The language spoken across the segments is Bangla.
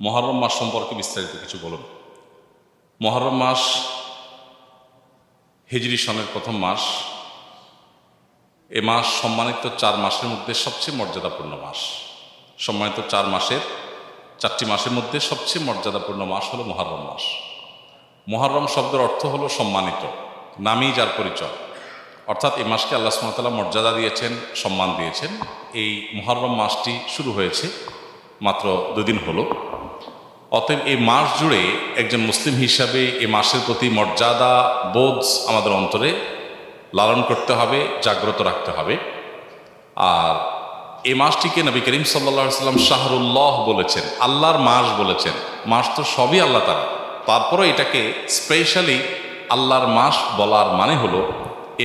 মহরম মাস সম্পর্কে বিস্তারিত কিছু বলুন। মহরম মাস হিজরি সনের প্রথম মাস। এ মাস সম্মানিত চার মাসের মধ্যে সবচেয়ে মর্যাদাপূর্ণ মাস। সম্মানিত চার মাসের, চারটি মাসের মধ্যে সবচেয়ে মর্যাদাপূর্ণ মাস হলো মহরম মাস। মহরম শব্দের অর্থ হলো সম্মানিত, নামই যার পরিচয়। অর্থাৎ এই মাসকে আল্লাহ সুমতাল্লাহ মর্যাদা দিয়েছেন, সম্মান দিয়েছেন। এই মহরম মাসটি শুরু হয়েছে মাত্র দুদিন হলো। অতএব এই মাস জুড়ে একজন মুসলিম হিসাবে এই মাসের প্রতি মর্যাদা, বোধ আমাদের অন্তরে লালন করতে হবে, জাগ্রত রাখতে হবে। আর এই মাসটিকে নবী করিম সাল্লা সাল্লাম শাহরুল্লাহ বলেছেন, আল্লাহর মাস বলেছেন। মাস তো সবই আল্লাহ তারা তারপরে এটাকে স্পেশালি আল্লাহর মাস বলার মানে হলো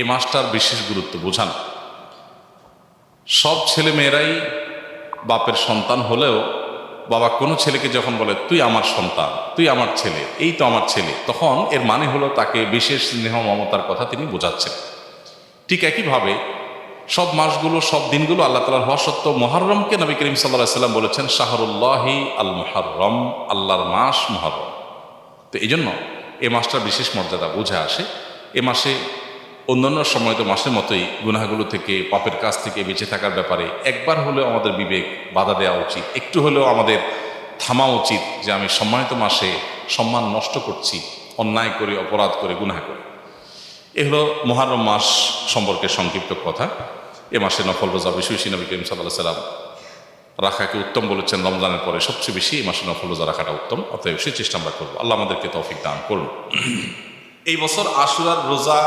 এ মাসটার বিশেষ গুরুত্ব বোঝানো। সব ছেলে মেয়েরাই বাপের সন্তান হলেও বাবা কোনো ছেলেকে যখন বলে, তুই আমার সন্তান, তুই আমার ছেলে, এই তো আমার ছেলে, তখন এর মানে হলো তাকে বিশেষ স্নেহ মমতার কথা তিনি বোঝাচ্ছেন। ঠিক একইভাবে সব মাসগুলো, সব দিনগুলো আল্লাহ তালার হওয়া সত্ত্বেও মহরমকে নবী করিম সাল্লাহ সাল্লাম বলেছেন, শাহরুল্লাহি আল মহরম আল্লাহর মাস মহরম তো এই জন্য এ মাসটার বিশেষ মর্যাদা বুঝে আসে। এ মাসে অন্যান্য সময় তো মাসের মতোই গুনাহগুলো থেকে, পাপের কাছ থেকে বেঁচে থাকার ব্যাপারে একবার হলেও আমাদের বিবেক বাধা দেওয়া উচিত। একটু হলেও আমাদের থামা উচিত যে আমি সম্মানিত মাসে সম্মান নষ্ট করছি, অন্যায় করে, অপরাধ করে, গুনাহ করে। এ হলো মহারম মাস সম্পর্কে সংক্ষিপ্ত কথা। এ মাসে নফল রোজা বেশি নবী করিম সাল্লাহ সাল্লাম রাখাকে উত্তম বলেছেন। রমজানের পরে সবচেয়ে বেশি এই মাসে নফল রোজা রাখাটা উত্তম, অতএব সেই চেষ্টা আমরা করব। আল্লাহ আমাদেরকে তৌফিক দান করুন। এই বছর আশুরার রোজা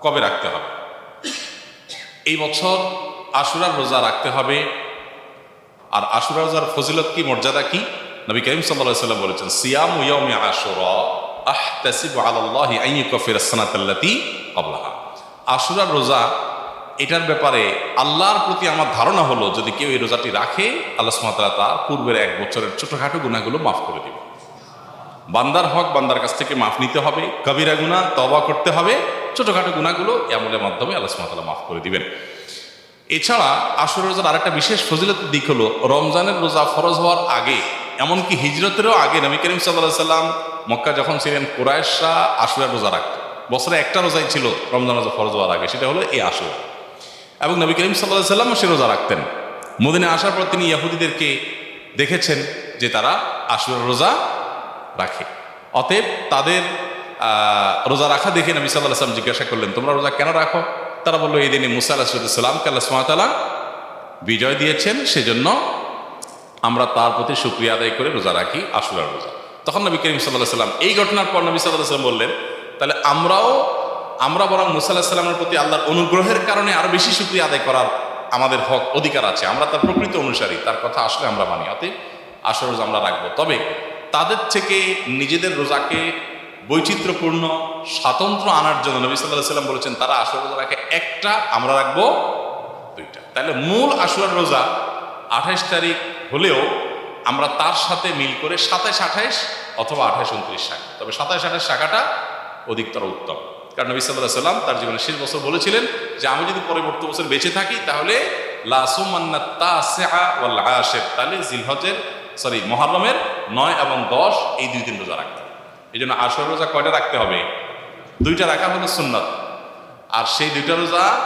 কবে রাখতে হবে? এই বছর আশুরার রোজা রাখতে হবে। আর আশুরা রোজার ফজিলত কি, মর্যাদা কি? নবী করিম সাল্লাহ সাল্লাম বলেছেন, সিয়াম ইয়াউমি আশুরা আহতাসিবু আলাল্লাহি আন ইউকাফির আস-সানাতাল্লাতী ক্বাবলাহা। আশুরার রোজা, এটার ব্যাপারে আল্লাহর প্রতি আমার ধারণা হলো, যদি কেউ এই রোজাটি রাখে, আল্লাহ সুবহানাহু তার পূর্বের এক বছরের ছোটখাটো গুনাহগুলো মাফ করে দিবে। বান্দার হক বান্দার কাছ থেকে মাফ নিতে হবে। কবিরা গুনাহ, তওবা করতে হবে। ছোটখাটো গুনাহগুলো আমলের মাধ্যমে আল্লাহ তাআলা মাফ করে দিবেন। এছাড়া আসর রোজার আরেকটা বিশেষ ফজিলতের দিক হলো, রমজানের রোজা ফরজ হওয়ার আগে, এমনকি হিজরতেরও আগে নবী করিম সাল্লাহ সাল্লাম মক্কা যখন ছিলেন কোরআশা আশুরার রোজা রাখত। বছরে একটা রোজাই ছিল রমজান রোজা ফরজ হওয়ার আগে, সেটা হলো এই আশুর এবং নবী করিম সাল্লাহ সাল্লাম সে রোজা রাখতেন। মদিনে আসার পর তিনি ইয়াহুদিদেরকে দেখেছেন যে তারা আশুরার রোজা রাখে। অতএব তাদের রোজা রাখা দেখে নবী সাল্লাহ সাল্লাম জিজ্ঞাসা করলেন, তোমরা রোজা কেন রাখো? তারা বলল, এই দিনে মুসা আলাহিসাল্লাম কাল্লা সুমাতালা বিজয় দিয়েছেন, সেজন্য আমরা তার প্রতি সুক্রিয়া আদায় করে রোজা রাখি আশুরার রোজা। তখন নবী করিম সাল্লাহ সাল্লাম এই ঘটনার পর নবী সাল্লাহ সাল্লাম বললেন, তাহলে আমরাও, আমরা বরং মুসা আল্লাহ সাল্লামের প্রতি আল্লাহর অনুগ্রহের কারণে আরও বেশি সুক্রিয়া আদায় করার আমাদের হক, অধিকার আছে। আমরা তার প্রকৃত অনুসারী, তার কথা আসলে আমরা মানি, অতএব আসর রোজা আমরা রাখব। তবে তাদের থেকে নিজেদের রোজাকে বৈচিত্র্যপূর্ণ স্বাতন্ত্র আনার জন্য নবী সাল্লাহ সাল্লাম বলেছেন, তারা আসর রোজা রাখে, একটা, আমরা রাখব দুইটা। তাহলে মূল আশুরার রোজা আঠাইশ তারিখ হলেও আমরা তার সাথে মিল করে সাতাইশ আঠাইশ অথবা আঠাইশ উনত্রিশ শাখা তবে সাতাইশ আঠাইশ শাখাটা অধিকতর উত্তম। কারণ নবী সাল্লাহ সাল্লাম তার জীবনের শেষ বছর বলেছিলেন যে, আমি যদি পরবর্তী বছর বেঁচে থাকি, তাহলে তাহলে জিলহজের সরি, মহারমের নয় এবং দশ এই দুই দিন রোজা রাখতে এই জন্য আসর রোজা কয়টা রাখতে হবে? দুইটা রাখা হলো সুন্নত। আর সেই দুইটা রোজা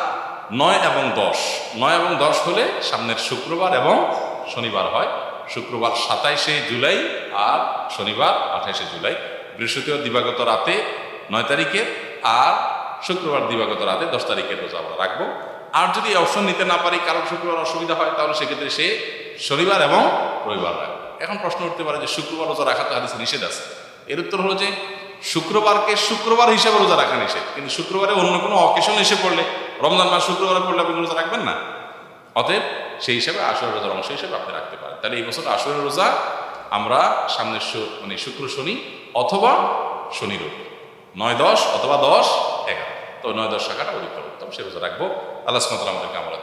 নয় এবং দশ। নয় এবং দশ হলে সামনের শুক্রবার এবং শনিবার হয়। শুক্রবার সাতাইশে জুলাই আর শনিবার আঠাইশে জুলাই। বৃহস্পতিবার দিবাগত রাতে নয় তারিখের আর শুক্রবার দিবাগত রাতে দশ তারিখের রোজা আমরা রাখব। আর যদি অপশন নিতে না পারি কারণ শুক্রবার অসুবিধা হয়, তাহলে সেক্ষেত্রে সে শনিবার এবং রবিবার রাখবে। এখন প্রশ্ন উঠতে পারে যে শুক্রবার রোজা রাখা তো হাদিসে নিষেধ আছে। এর উত্তর হলো যে শুক্রবারকে শুক্রবার হিসাবে রোজা রাখা নিষেধ। কিন্তু শুক্রবারে অন্য কোনো অকেশন এসে পড়লে, রমজান মাস শুক্রবারে পড়লে আপনি রোজা রাখবেন না? অতএব সেই হিসাবে আসরের রোজার অংশ হিসেবে আপনি রাখতে পারেন। তাহলে এই বছর আসরের রোজা আমরা সামনের মানে শুক্র, শনি অথবা শনি রবি নয় দশ অথবা দশ এগারো। তো নয় দশ শাখাটা অধিক উত্তম, সে রোজা রাখব। আল্লাহ আমাদেরকে আমরা